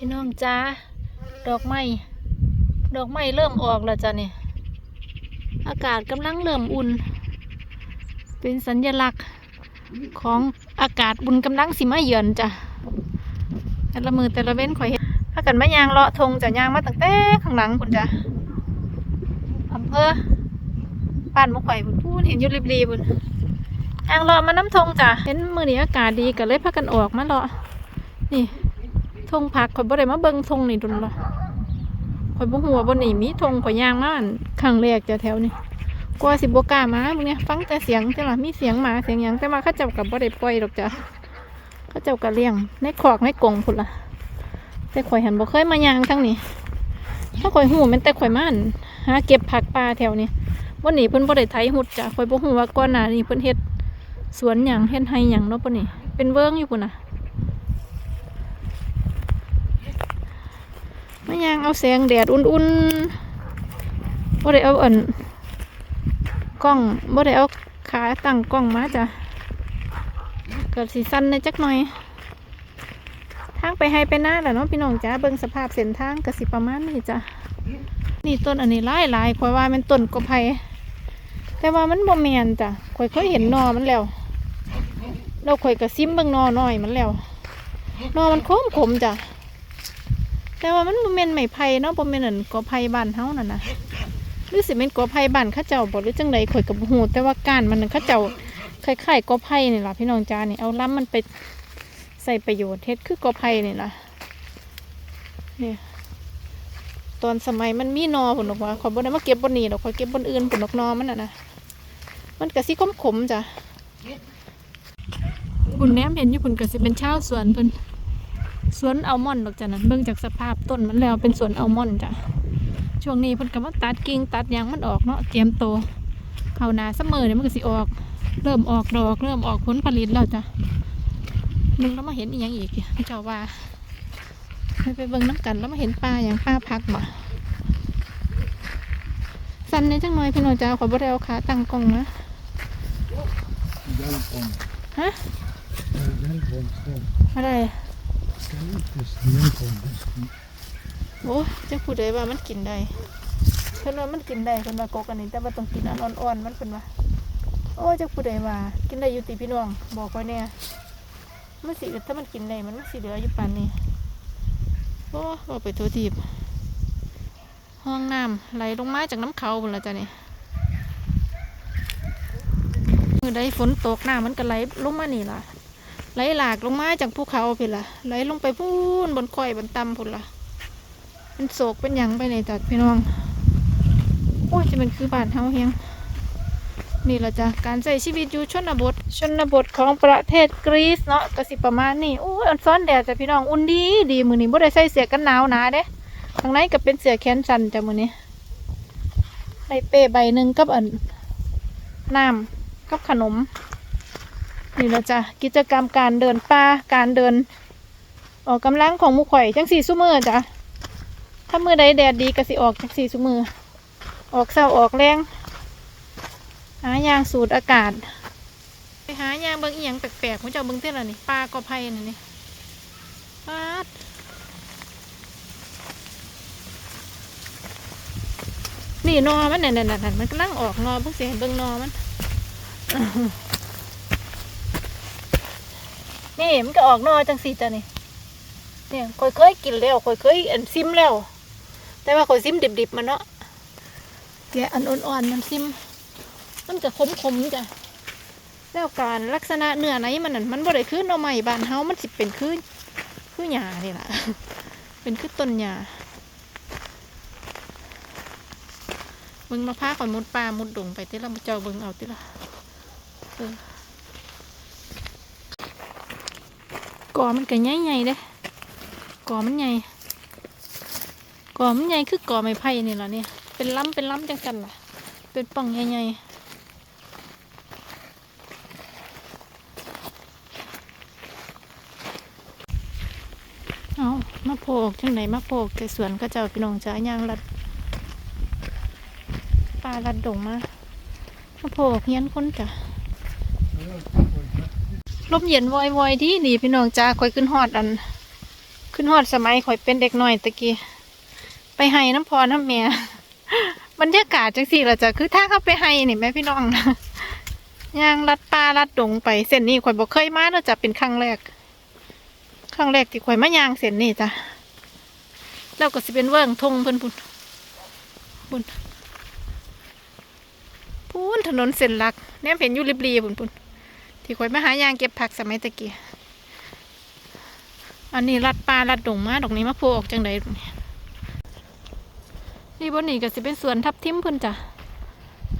พี่น้องจ้าดอกไม้ดอกไม้เริ่มออกแล้วจ้ะเนี่ยอากาศกำลังเริ่มอุ่น เป็นสัญญลักษณ์ของอากาศบุญกำลังสิมาเยือนจ้ะแต่ละมือแต่ละเว้นข่อยเห็นถ้ากันไมายางเลาะทงจะยางมาตั้งแต่ข้างหลังคุณจ้ะอำเภอบ้านมุกข่อยพุ่นพูดเห็นอยู่ริบรีบุญยางเลาะมาน้ำทงจ้ะเห็นมือนี้อากาศดีก็เลยพากันออกมาเลาะนี่ ทงผักข่อยบ่ได้มาเบิ่งทงนี่ดุนละข่อยบ่ฮู้ว่าบ่นี่มีทงข่อยย่างมาอันครั้งแรกจะแถวนี้กลัวสิบ่กล้ามามึงเนี่ยฟังแต่เสียงจ้ะล่ะมีเสียงหมาเสียงหยังแต่ว่าเขาเจ้าก็บ่ได้ปล่อยดอกจ้ะเขาเจ้าก็เลี้ยงในคอกในกงพุ่นล่ะแต่ข่อยหันบ่เคยมาย่างทั้งนี้ถ้าข่อยฮู้แม่นแต่ข่อยมันหาเก็บผักป่าแถวนี้วันนี้เพิ่นบ่ได้ไถหุดจ้ะข่อยบ่ฮู้ว่าก่อนหน้านี้เพิ่นเฮ็ดสวนหยังเฮ็ดไร่หยังเนาะปะนี่เป็นเวิงอยู่พุ่นน่ะ มา ยางเอาแสงแดดอุ่นๆบ่ได้เอาอันกล้องบ่ได้เอาขาตั้งกล้องมาจ้ะเกิดสีสั้นในจักหน่อย ทางไปให้ไปหน้าแหละเนาะพี่น้องจ้าเบิ่งสภาพเส้นทางก็สิประมาณนี้จ้ะนี่ต้นอันนี้หลายหลายๆข่อยว่ามันต้นกบไผ่แต่ว่ามันบ่แมนจ้ะข่อยเคยเห็นนอมันแล้วเราข่อยก็ซิมเบิ่งนอน้อยมันแล้วนอมันโคมขมจ้ะ แต่ว่ามันบ่แม่นไม้ไผ่เนาะบ่แม่นอันกอไผ่บ้านเฮานั่นน่ะหรือสิเป็นกอไผ่บ้านเขาเจ้าบ่หรือจังไดข่อยก็บ่ฮู้แต่ว่าก้านมันนั่นเขาเจ้าคล้ายๆกอไผ่นี่ล่ะพี่น้องจ้านี่เอาล้ํมันไปใส่ประโยชน์เฮ็ดคือกอไผ่นี่ล่ะนี่ตอนสมัยมันมีนอพุ่นดอกว่าข่อยบ่ได้มาเก็บบนนี้ดอกข่อยเก็บบนอื่นพุ่นดอกนอมันน่ะนะมันก็สิขมๆจ้ะพุ่นแนมเห็นอยู่พุ่นก็สิเป็นชาวสวนเพิ่น สวนอัลมอนด์ดอกจ้ะนั้นเบิ่งจากสภาพต้นมันแล้วเป็นสวนอัลมอนด์จ้ะช่วงนี้เพิ่นก็มาตัดกิ่งตัดหยางมันออกเนาะเตรียมโตวเข้าหนาซัมเมอร์เนี่ยมันก็สิออก เริ่มออกดอก เริ่มออกผลผลิตแล้วจ้ะนึงแล้วมาเห็นอีกอย่างอีกเจ้าว่าให้ไปเบิ่งน้ำกันแล้วมาเห็นปลาอย่างปลาพักบ่สันในจังหน่อยพี่น้องจ้าขอบ่ได้เอาขาตั้งกล้องนะ Hjälp Hä? Hjälp honom. อะไร Hjälp honom. โอ้จะพูดได้ว่ามันกินได้เพิ่นว่ามันกินได้เพิ่นว่ากกอันนี้แต่ว่าต้องกินอันอ่อนๆมันเพิ่นว่าโอ้จะพูดได้ว่า กินได้อยู่ติพี่น้อง บอกไว้แน่มันสิถ้ามันกินได้มันมันสิเหลืออยู่ปานนี้โอ้บอกไปตัวทีบห้องน้ำไหลลงมาจากน้ำเขาพุ่นละจ้ะนี่มือใดฝนตกน้ำมันก็ไหลลงมานี่ล่ะ ไหลหลากลงมาจากภูเขาไปล่ะไหลลงไปพูนบนคอยบนตำพุ่นละเป็นโศกเป็นหยังไปในจัดพี่น้องโอ้ยจะเป็นคือบานเฮาเฮียงนี่ละจ้ะการใช้ชีวิตอยู่ชนบท ชนบทของประเทศกรีซเนาะก็สิประมาณนี้โอ้ยอันซ้อนแดดจ้ะพี่น้องอุ่นดีดีมือนี้บ่ได้ใส่เสื้อกันหนาวหนาเด้ข้างในก็เป็นเสื้อแขนสั้นจ้ะมือนี้ได้เป้ใบหนึ่งกับอันน้ำกับขนม นี่แหละจ้ะกิจกรรมการเดินป่าการเดิน ออกกำลังของมูข่อยจังสี่ซุมือจ้ะถ้ามือใดแดดดีก็สิออกจากสี่สุมือ ออกเศร้าออกแรงหายางสูดอากาศ ไปหายางเบิ่งอีหยังแปลกๆผมจะเอาเบิ่งเท่าไหร่นี่ปลากอไผ่นี่นี่ปาดนี่นอมันเนี่ยนี่นี่มันกำลังออกนอเพิ่งเสียเบิ่งนอมัน นี่มันก็ออกนอจังสี่จ้ะนี่เนี่ยคอยเคยกินแล้วคอยเคยอันซิมแล้ว แต่ว่าคอยซิมดิบๆมันเนาะแกอันอ่อนๆมันซิม มันจะขมๆจ้ะแล้วการลักษณะเนื้อไหนมันนั่นมันบ่ได้คือหน่อไม้บ้านเฮามันสิเป็นคือคือหญ้านี่ล่ะเป็นคือต้นหญ้าเบิ่งมาพาข่อยมุดป่ามุดดงไปติละเจ้าเบิ่งเอาติละเออ กอมันก็ใหญ่ๆเด้กอมันใหญ่กอมันใหญ่คือกอไม้ไผ่นี่แหละเนี่ย เป็นล้ำเป็นล้ำจังกันล่ะ เป็นป่องใหญ่ๆเอามาโผกจังไหนมาโผกแต่สวนก็จ้าพี่น้องจ้ายางลัดปลาลัดดงมามาโผกเฮียนคนจ้ะ ลมเย็นวอยๆที่นี่พี่น้องจ้าคอยขึ้นหอดอัน ขึ้นฮอดสมัยข่อยเป็นเด็กหน้อยตะกี้ไปให้น้ำพอน้ำเมียบรรยากาศจังสี่ละจ้ะคือถ้าเข้าไปให้นี่แม่พี่น้องนะย่างลัดป่าลัดดงไปเส้นนี้ข่อยบอกเคยมาแล้วจะเป็นครั้งแรกครั้งแรกที่ข่อยมาย่างเส้นนี้จ้ะแล้วก็สิเป็นเวิ้งทงเพิ่นพุ่นพุ่นพุ่นถนนเส้นหลักแนมเห็นอยู่ริบรีพุ่นพุ่น ที่ข่อยมาหายางเก็บผักสมัยตะกี้อันนี้ลัดป่าลัดดงมาดอกนี้มาโผล่ออกจังใดนี่บนนี้ก็สิเป็นสวนทับทิมเพิ่นจ้ะ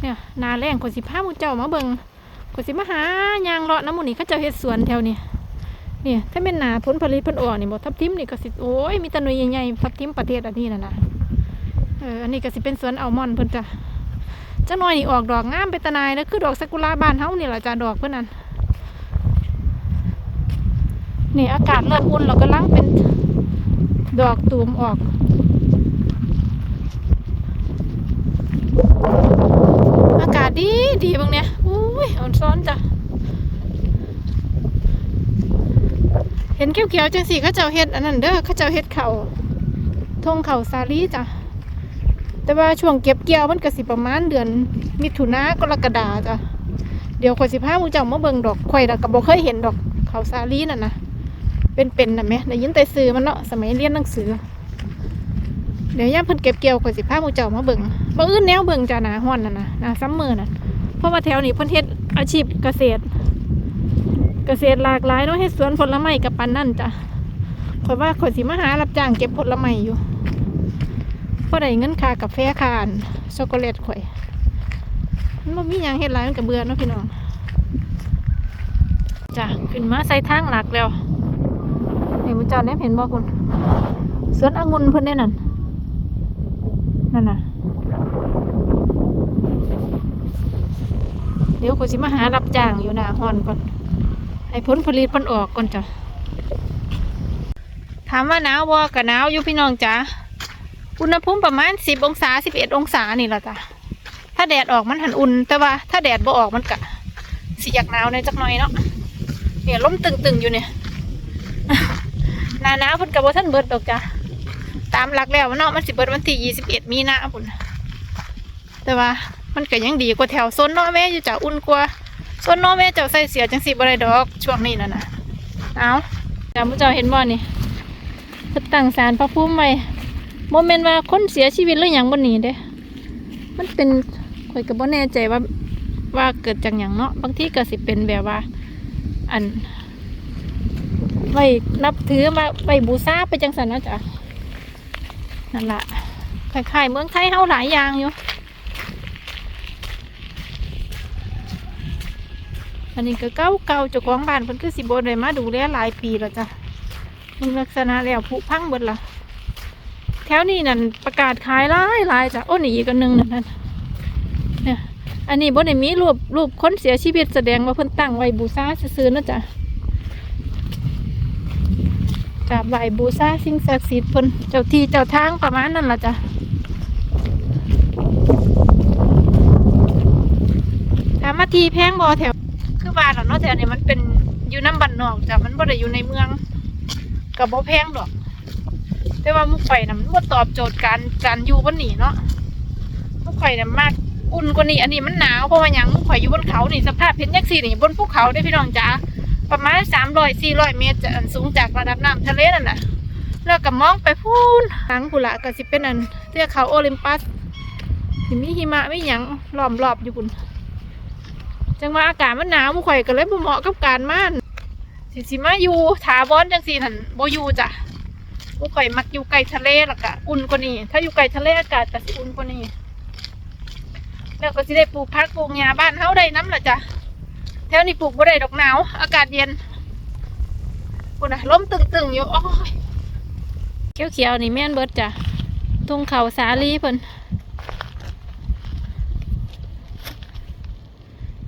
เนี่ยนาแรงข่อยสิพามูเจ้ามาเบิงข่อยสิมาหายางเลาะน้ำมูนี่เขาเจ้าเฮ็ดสวนแถวนี้เนี่ยถ้าเป็นนาผลผลิตเพิ่นออกนี่บ่ทับทิมนี่ก็สิโอ้ยมีตะหน่วยใหญ่ๆทับทิมประเทศอันนี้น่ะนะเอออันนี้ก็สิเป็นสวนอัลมอนด์เพิ่นจ้ะจักหน่อยนี่ออกดอกงามเป็นตะนายแล้วคือดอกซากุระบ้านเฮานี่ล่ะจ้ะดอกเพิ่นนั่น นี่อากาศเริ่มอุ่นแล้วก็ลังเป็นดอกตูมออกอากาศดีดีบางเนี่ยอุ้ยอ่อนซ้อนจ้ะเห็นเขียวๆจังสีเขาเจ้าเฮ็ดอันนั้นเด้อเขาเจ้าเฮ็ดเขาทงเขาวสาลีจ้ะแต่ว่าช่วงเก็บเกี่ยวมันก็สิประมาณเดือน มิถุนากรกฎาจ้ะเดี๋ยวข่อยสิพามูเจ้ามาเบิงดอกข่อยน่ะก็บ่เคยเห็นดอกเขาวสาลีนั่นนะ เป็นๆนะแม่ได้ยินแต่ซื้อมันเนาะสมัยเรียนหนังสือ เดี๋ยวย่าเพิ่นเก็บเกี่ยวข่อยสิพาหมูเจ้ามาเบิ่งบ่อื่นแนวเบิ่งจ้ะหนาฮ้อนน่ะนะหนาซัมเมอร์น่ะเพราะว่าแถวนี้เพิ่นเฮ็ดอาชีพเกษตร เกษตรหลากหลายเนาะเฮ็ดสวนผลไม้กับปันนั่นจ้ะข่อยว่าข่อยสิมาหารับจ้างเก็บผลไม้อยู่เพราะได้เงินค่ากาแฟคานช็อกโกแลตข่อย มันบ่มีหยังเฮ็ดหลายมันก็เบื่อเนาะพี่น้อง จ้ะ ขึ้นมาใส่ทางหลักแล้ว นี่มุจอดได้เห็นบ่คุณสวนองุ่นเพิ่นได้นั่นนั่นน่ะเดี๋ยวข่อยสิมาหารับจ้างอยู่หน้าฮ้อนก่อน ให้ผลผลิตมันออกก่อนจ้ะถามว่าหนาวบ่ก็หนาวอยู่พี่น้องจ้ะอุณหภูมิประมาณสิบองศาสิบเอ็ดองศานี่แหละจ้ะถ้าแดดออกมันหันอุ่น แต่ว่าถ้าแดดบ่ออกมันกะสิอยากหนาวในจักหน่อยเนาะเนี่ยล้มตึงๆอยู่เนี่ย หนาหนาวเพุ่นกับว่าท่านเบิดดอกจ้ะตามหลักแล้วเนาะมันสิเบิดวันที่ยี่สิบเอ็ดมีนาพุ่นแต่ว่ามันก็ยังดีกว่าแถวโซนเนาะแม่อยู่จ้ะอุ่นกว่าส่วนนอแม่เจ้าใส่เสียจังสีบ่ได้ดอกช่วงนี้น่ะนะเอาจำผู้เจ้าเห็นบ่นี่ตั้งศาลพระภูมิไว้โมเมนต์ว่าคนเสียชีวิตหรือหยังบนนี้เด้มันเป็นข่อยก็บ่แน่ใจว่าว่าเกิดจากหยังเนาะบางทีก็สิเป็นแบบว่า อัน ไว้นับถือมาไว้บูชาไปจังสันนะจ้ะนั่นละคล้ายๆเมืองไทยเฮาหลายอย่างอยู่ อันนี้ก็เก่าเก่าๆเจ้าของบ้านเพิ่นคือสิบ่ได้มาดูแลหลายปีแล้วจ้ะมึงลักษณะแล้วผุพังเบิดละแถวนี้นั่นประกาศขายหลายหลายจ้ะโอ้นี่อีกันหนึงนั่นนั่นเนี่ยอันนี้บ่ได้มีรูปรูปคนเสียชีวิตแสดงว่าเพิ่นตั้งไว้บูชาซื่อนะจ้ะ กราบไหว้บูชาสิ่งศักดิ์สิทธิ์เพิ่นเจ้าที่เจ้าทางประมาณนั้นล่ะจ้ะถามว่าทีแพงบ่แถว คือบ้านเราเนาะแต่อันนี้มันเป็นอยู่น้ำบันนอกจ้ะมันบ่ได้อยู่ในเมืองกับบ่แพงดอก แต่ว่ามุกไฟน่ะมันบ่ตอบโจทย์การการอยู่บนนี้เนาะมุกไฟน่ะมากอุ่นกว่านี้อันนี้มันหนาวเพราะว่าหยังมุกไฟอยู่บนเขานี่สภาพเพชรยักษ์สีนี่บนภูเขาได้พี่น้องจ้า ประมาณสามร้อยสี่ร้อยเมตรจะอันสูงจากระดับน้ำทะเลนั่นน่ะ แล้วก็มองไปพูนทางกุละก็สิเป็นอันเทือกเขาโอลิมปัสสิมีหิมะไมีหยังล้อมรอบอยู่พุ่นจังว่าอากาศมันหนาวมุข่อยก็เลยบ่เหมาะกับการม่านสิสิมาอยู่ถาวรจังสี่ทันบ่อยู่จ้ะมุข่อยมักอยู่ใกล้ทะเลล้วก็อุ่นกว่านี้ ถ้าอยู่ใกล้ทะเลอากาศก็สิอุ่นกว่านี้แล้วก็สิได้ปลูกผักปลูกหญ้าบ้านเฮาได้น้ำละจ้ะ ถวนี้ปลูกบ่ได้ดอกหนาว อากาศเย็นปุ่นน่ะล้มตึงๆอยู่โอ้ยเขียวๆนี่แม่นเบิดจ้ะทุ่งเขาสาลีเพิ่น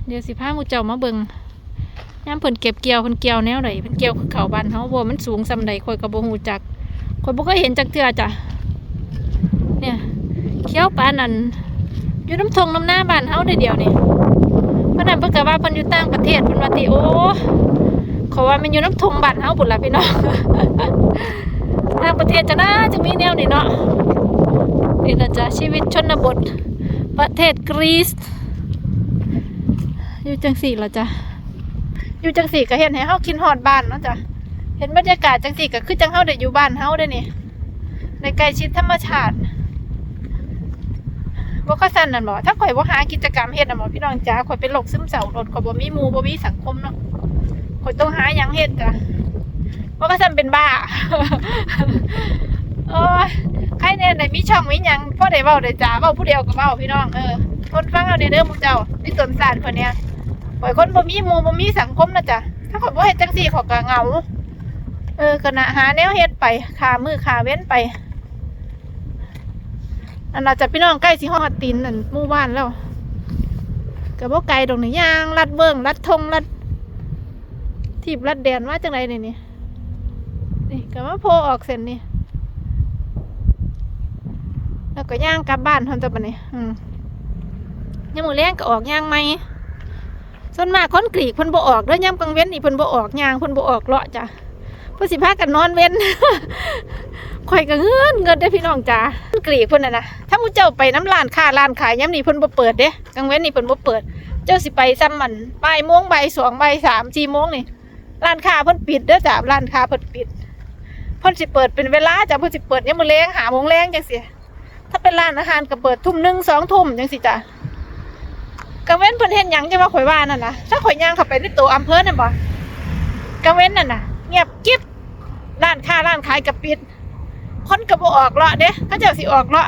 เดี๋ยวสิพาหมูเจ้ามาเบิงย่ามเพิ่นเก็บเกี่ยวเพิ่นเกี่ยวแนวไหนเพิ่นเกี่ยวคือเขาบ้านเฮาบ่มันสูงซำใดข่อยก็บ่ฮู้จักข่อยบ่เคยเห็นจักเทื่อจ้ะเนี่ยเขียวปานนั้นอยู่น้ำทงน้ำหน้าบ้านเฮาได้เดียวนี่ เพราะนั้นเพิ่นก็ว่าเพิ่นอยู่ต่างประเทศเพิ่นว่าติโอ้ขาว่ามันอยู่น้ำทงบ้านเฮาพุ่นล่ะพี่น้องทางประเทศจะน่าจะมีแนวนี่เนาะนี่นะจ๊ะชีวิตชนบท ประเทศกรีซอยู่จังสี่ละจ้ะอยู่จังสี่ก็เห็นให้เฮาคิดฮอดบ้านเนาะจ้ะเห็นบรรยากาศจังสี่ก็คือจังเฮาได้อยู่บ้านเฮาได้นี่ในใกล้ชิดธรรมชาติ บ่ก็สั่นนั่นบ่ถ้าข่อยบ่หากิจกรรมเฮ็ดน่ะบ่พี่น้องจ๋าข่อยเป็นโรคซึมเศร้าโดข่อยบ่มีหมู่บ่มีสังคมเนาะข่อยต้องหาหยังเฮ็ดจ้ะบ่ก็สั่นเป็นบ้าโอ้ยใครเนี่ยได้มีช่องมีหยังพ่อได้เว้าได้จ๋าเว้าผู้เดียวก็เว้าพี่น้องเออคนฟังเอาเด้อเด้อหมู่เจ้านี่ต้นสารคนเนี้ยข่อยคนบ่มีหมู่บ่มีสังคมนะจ๊ะถ้าข่อยบ่เฮ็ดจังซี่ข่อยก็เหงาเออก็น่ะหาแนวเฮ็ดไปขามือขาเว้นไป อันน่าจะพี่น้องใกล้สิฮอดตีนนั่นหมู่บ้านแล้วก็บ่ไกลดอกนี่ย่างลัดเบิ่งลัดทงลัดทีบลัดแดนมาจังไดนี่นี่นี่ก็มาโพออกเส้นนี่แล้วก็ย่างกลับบ้านทำจะปะเนี่ยอืมยามมือแรงก็ออกย่างไหมส่วนมากคนกรีกเพิ่นบ่ออกเด้อย่ำกลางเว้นนี่เพิ่นบ่ออกย่างเพิ่นบ่ออกเลาะจ้ะ เพิ่นสิพากันนอนเว้นข่อยก็เงินเงินได้พี่น้องจ้ากรีกเพิ่นน่ะนะถ้ามูเจ้าไปน้ำร้านค้าร้านขายย่ำนี่เพิ่นบ่เปิดเด้กลางเว้นนี่เพิ่นบ่เปิด เจ้าสิไปซ้ำมันบ่ายโมงบ่ายสองบ่ายสามสี่โมงนี่ร้านค้าเพิ่นปิดเด้อจ้ะร้านค้าเพิ่นปิดเพิ่นสิเปิดเป็นเวลาจ้ะเพิ่นสิเปิดยามมื้อแลงหาโมงแลงจังซี่ถ้าเป็นร้านอาหารก็เปิดทุ่มหนึ่งสองทุ่มจังสิจ้ะกะเว้นเพิ่นเห็นหยังจะว่าข่อยว่านั่นนะถ้าข่อยย่างเข้าไปในตัวอำเภอนั่นบ่กะเว้นนั่นน่ะ เงียบกิ๊บร้านค้าร้านขายก็ปิด คนกระบออกเลาะเด้เขาเจ้าสิออกเลาะ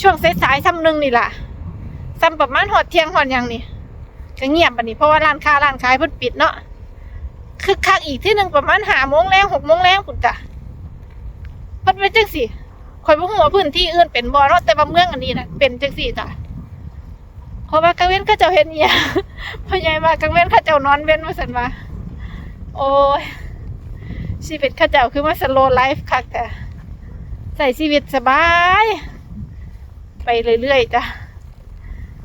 ช่วงสายๆซ้ำหนึ่งนี่ล่ะซ้ำประมาณหอดเที่ยงหอดยังนี่ก็เงียบบัดนี้เพราะว่าร้านค้าร้านขายเพิ่นปิดเนาะคึกคักอีกที่หนึ่งประมาณห้าโมงแรงหกโมงแรงพุ่นจ้ะเพิ่นเป็นจังสิข่อยบ่ฮู้ว่าพื้นที่อื่นเป็นบ่อเนาะแต่ว่าเมืองอันนี้นะเป็นจังซี่จ้ะเพราะว่ากลางเว้นเขาเจ้าเฮ็ดอีหยังพ่อใหญ่ว่ากลางเว้นเขาเจ้านอนเว้นว่าซั่นว่าโอ้ย ชีวิตเขาเจ้าคือมาสโลไลฟ์คักแต่ใส่ชีวิตสบาย ไปเรื่อยๆจ้ะ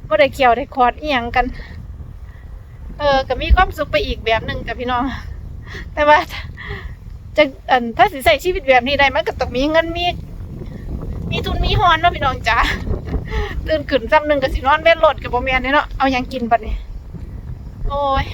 บ่ได้เกี่ยวได้คอดอีหยังกัน เออก็มีความสุขไปอีกแบบหนึ่งจ้ะพี่น้อง แต่ว่าจะอันถ้าสิใส่ชีวิตแบบนี้ได้มันก็ต้องมีเงินมีมีทุนมีฮอนเนาะพี่น้องจ๋าตื่นขึ้นซ้ำหนึ่งกับสินอนเล่นรถกับโบแมนเนี่ยเนาะเอายังกินบัดนี้โอ้ย